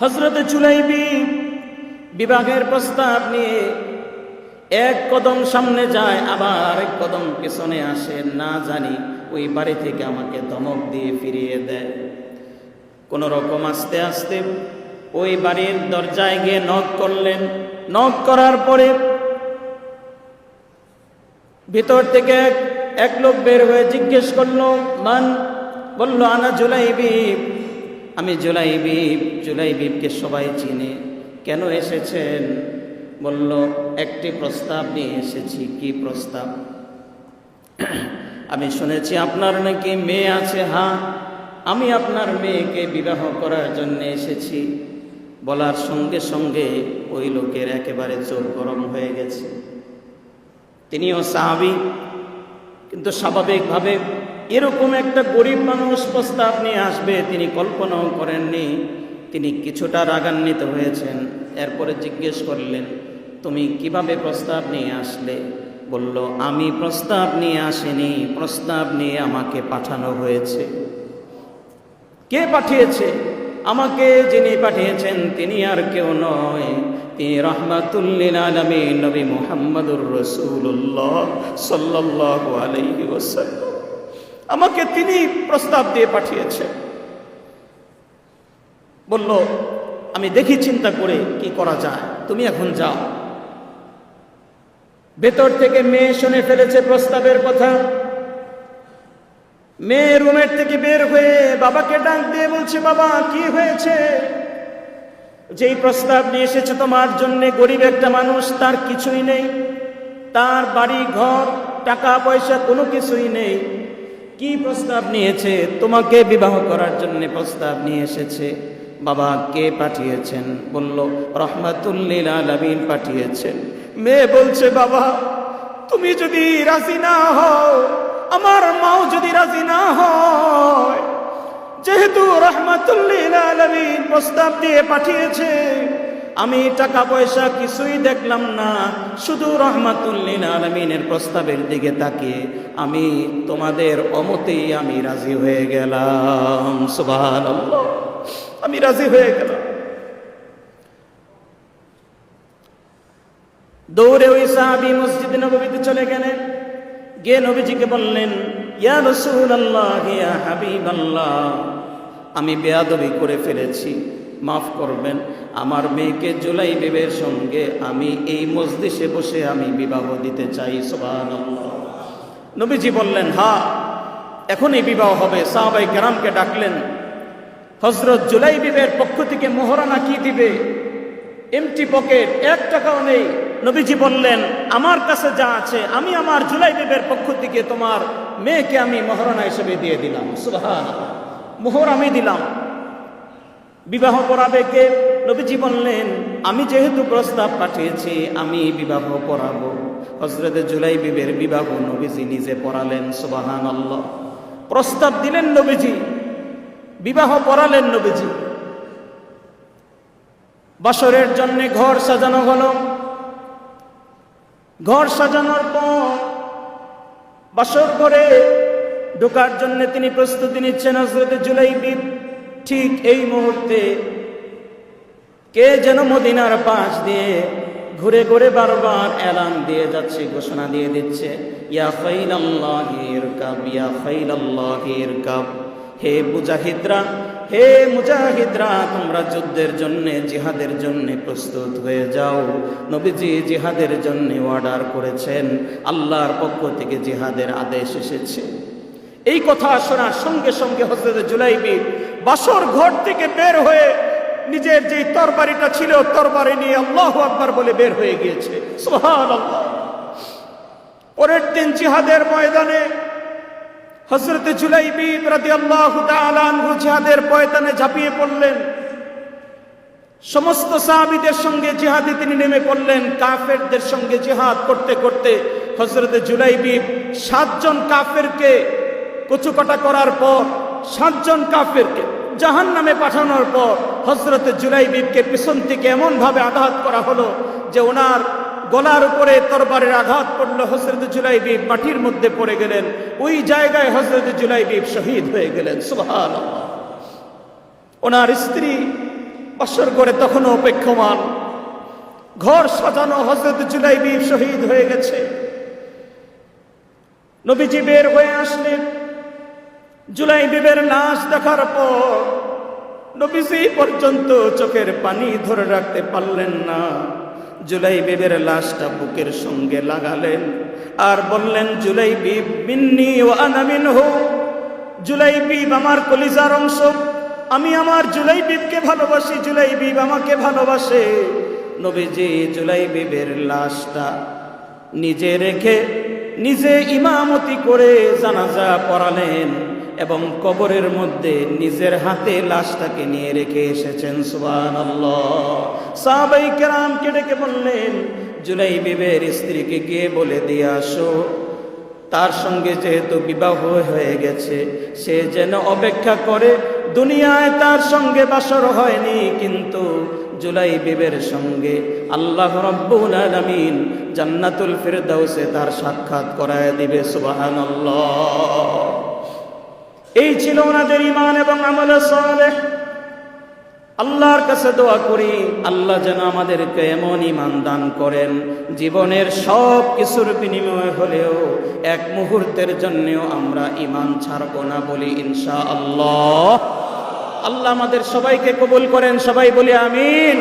হজরত চুলাইবি বিবাহের প্রস্তাব নিয়ে এক কদম সামনে যায়, আবার এক কদম পেছনে আসে, না জানি ওই বাড়ি থেকে আমাকে ধমক দিয়ে ফিরিয়ে দেয়। কোন রকম আস্তে আস্তে ওই বাড়ির দরজায় গিয়ে নখ করলেন। নখ করার পরে ভিতর থেকে এক- লোক বের হয়ে জিজ্ঞেস করল, মান? বলল, আনা জুলাইবিব আমি জুলাইবিব, জুলাইবিবকে সবাই চিনে। কেন এসেছেন? বলল, একটি প্রস্তাব নিয়ে এসেছি। কি প্রস্তাব? আমি শুনেছি, আপনার নাকি মেয়ে আছে হ্যাঁ আমি আপনার মেয়েকে বিবাহ করার জন্য এসেছি। বলার সঙ্গে সঙ্গে ওই লোকের একেবারে চোখ গরম হয়ে গেছে। তিনিও সাহাবি, কিন্তু স্বাভাবিকভাবে এরকম একটা গরিব মানুষ প্রস্তাব নিয়ে আসবে, তিনি কল্পনাও করেননি। তিনি কিছুটা রাগান্বিত হয়েছেন। এরপরে জিজ্ঞেস করলেন, তুমি কীভাবে প্রস্তাব নিয়ে আসলে? বলল, আমি প্রস্তাব নিয়ে আসিনি, প্রস্তাব নিয়ে আমাকে পাঠানো হয়েছে। কে পাঠিয়েছে? আমাকে যিনি পাঠিয়েছেন, তিনি আর কেউ নয়। তিনি রহমাতুল্লিল আলমী নবী মুহাম্মদুর রসুল্লাহ সাল্লাহ আলাইহি ওয়াসাল্লাম। আমাকে তিনি প্রস্তাব দিয়ে পাঠিয়েছে। বলল, আমি দেখি চিন্তা করে কি করা যায়। তুমি এখন যাও। ভেতর থেকে মেয়ে শুনে ফেলেছে প্রস্তাবের কথা। মেয়ে রুমের থেকে বের হয়ে বাবাকে ডাক দিয়ে বলছে, বাবা, কি হয়েছে? যেই প্রস্তাব নিয়ে এসেছে তোমার জন্য গরিব একটা মানুষ, তার কিছুই নেই। তার বাড়ি, ঘর টাকা পয়সা কোনো কিছুই নেই। কি প্রস্তাব নিয়েছে? তোমাকে বিবাহ করার জন্য প্রস্তাব নিয়ে এসেছে। বাবা, কে পাঠিয়েছেন? বলল রহমাতুল্লিল পাঠিয়েছেন। মেয়ে বলছে, বাবা, তুমি যদি রাজি না হও, আমার মাও যদি রাজি না হয়, যেহেতু রহমাতুল্লিল প্রস্তাব দিয়ে পাঠিয়েছে আমি টাকা পয়সা কিছুই দেখলাম না, শুধু রহমাতুল্লিল আলমিনের প্রস্তাবের দিকে তাকিয়ে আমি তোমাদের অমতেই আমি রাজি হয়ে গেলাম সুবাহ আমি রাজি হয়ে গেলাম। দৌড়ে ওই সাহাবি মসজিদ নবীতে চলে গেলেন। গিয়ে নবীজিকে বললেন, ইয়া রসুল আল্লাহ হাবিব আল্লাহ আমি বেয়াদবি করে ফেলেছি। মাফ করবেন। আমার মেয়েকে জুলাই বেবের সঙ্গে আমি এই মসজিষে বসে আমি বিবাহ দিতে চাই সোবান নবীজি বললেন, হা, এখনই বিবাহ হবে। সাহাবাই গ্রামকে ডাকলেন হজরত জুলাই বিবের পক্ষ থেকে মোহরানা কি দিবে? এমটি পকেট এক টাকাও নেই। নবীজি বললেন, আমার কাছে যা আছে, আমি আমার জুলাই বিবের পক্ষ থেকে তোমার মেয়েকে আমি মহারণা হিসেবে দিয়ে দিলাম। সুবহান মোহর আমি দিলাম। বিবাহ করাবে কে? নবীজি বললেন আমি যেহেতু প্রস্তাব পাঠিয়েছি, আমি বিবাহ করাবো। হজরত জুলাই বিবের বিবাহ নবীজি নিজে পড়ালেন সুবাহান আল্লাহ প্রস্তাব দিলেন নবীজি। বিবাহ পড়ালেন নবীজি। বাসরের জন্য ঘর সাজানো হলো। ঘর সাজানোর পর বাসর ঘরে ঢোকার জন্য তিনি প্রস্তুতি নিচ্ছেন হজরত জুলাইবি ঠিক এই মুহূর্তে কে যেন মদিনার পাশ দিয়ে ঘুরে ঘুরে বারবার এলান দিয়ে যাচ্ছে, ঘোষণা দিয়ে দিচ্ছে, ইয়া ফাইল আল্লাহের কাব ইয়া ফাইল আল্লাহের কাব হে মুজাহিদরা হে মুজাহিদরা, তোমরা যুদ্ধের জন্য, জিহাদের জন্য প্রস্তুত হয়ে যাও। নবীজি জিহাদের জন্য অর্ডার করেছেন। আল্লাহর পক্ষ থেকে জিহাদের আদেশ এসেছে। এই কথা শোনার সঙ্গে সঙ্গে হজরত জুলাইবি বাসর ঘর থেকে বের হয়ে নিজের যে তরবারিটা ছিল, তরবারি নিয়ে আল্লাহ আকবার বলে বের হয়ে গিয়েছে। পরের দিন জিহাদের ময়দানে হজরত জুলাইবি রাদিয়াল্লাহু তাআলা আনহু জিহাদের ময়দানে ঝাঁপিয়ে পড়লেন। সমস্ত সাহাবীদের সঙ্গে জিহাদে তিনি নেমে পড়লেন। কাফেরদের সঙ্গে জিহাদ করতে করতে হজরত জুলাইবি সাতজন কাফেরকে কচুকাটা করার পর সাতজন কাফেরকে জাহান নামে পাঠানোর পর হজরত জুলাইবিবকে পিছন থেকে এমনভাবে আঘাত করা হলো যে ওনার গলার উপরে তরবারের আঘাত পড়ল হজরত জুলাইবিব মাটির মধ্যে পড়ে গেলেন। ওই জায়গায় হজরত জুলাইবিব শহীদ হয়ে গেলেন সুবহান ওনার স্ত্রী বছর করে তখনও অপেক্ষমান। ঘর সাজানো হজরত জুলাইবি শহীদ হয়ে গেছে। নবীজি বের হয়ে আসলেন। জুলাই বিবের লাশ দেখার পর নবীজি পর্যন্ত চোখের পানি ধরে রাখতে পারলেন না। জুলাই বিবের লাশটা বুকের সঙ্গে লাগালেন আর বললেন, জুলাই বিব মিন্নি ও আনামিন হো জুলাই বিব আমার কলিজার অংশ। আমি আমার জুলাই বিবকে ভালোবাসি, জুলাই বিব আমাকে ভালোবাসে। নবীজি জুলাই বিবের লাশটা নিজে রেখে নিজে ইমামতি করে জানাজা পড়ালেন। এবং কবরের মধ্যে নিজের হাতে লাশটাকে নিয়ে রেখে এসেছেন সুবান সাহাবাই কেরামকে বললেন জুলাই বিবের স্ত্রীকে গিয়ে বলে দিয়ে আসো। তার সঙ্গে যেহেতু বিবাহ হয়ে গেছে, সে যেন অপেক্ষা করে, দুনিয়ায় তার সঙ্গে বাসর হয়নি, কিন্তু জুলাই বিবের সঙ্গে আল্লাহ রব্বুল আলামিন জান্নাতুল ফিরদাউসে তার সাক্ষাৎ করায় দিবে, সুবহানাল্লাহ। এই ছিল ওনাদের ইমান এবং আমল সালেহ। আল্লাহর কাছে দোয়া করি, আল্লাহ যেন আমাদেরকে এমন ইমান দান করেন, জীবনের সব কিছুর বিনিময় হলেও এক মুহূর্তের জন্যও আমরা ইমান ছাড়ব না বলি ইনশা আল্লাহ আল্লাহ আমাদের সবাইকে কবুল করেন, সবাই বলি আমিন।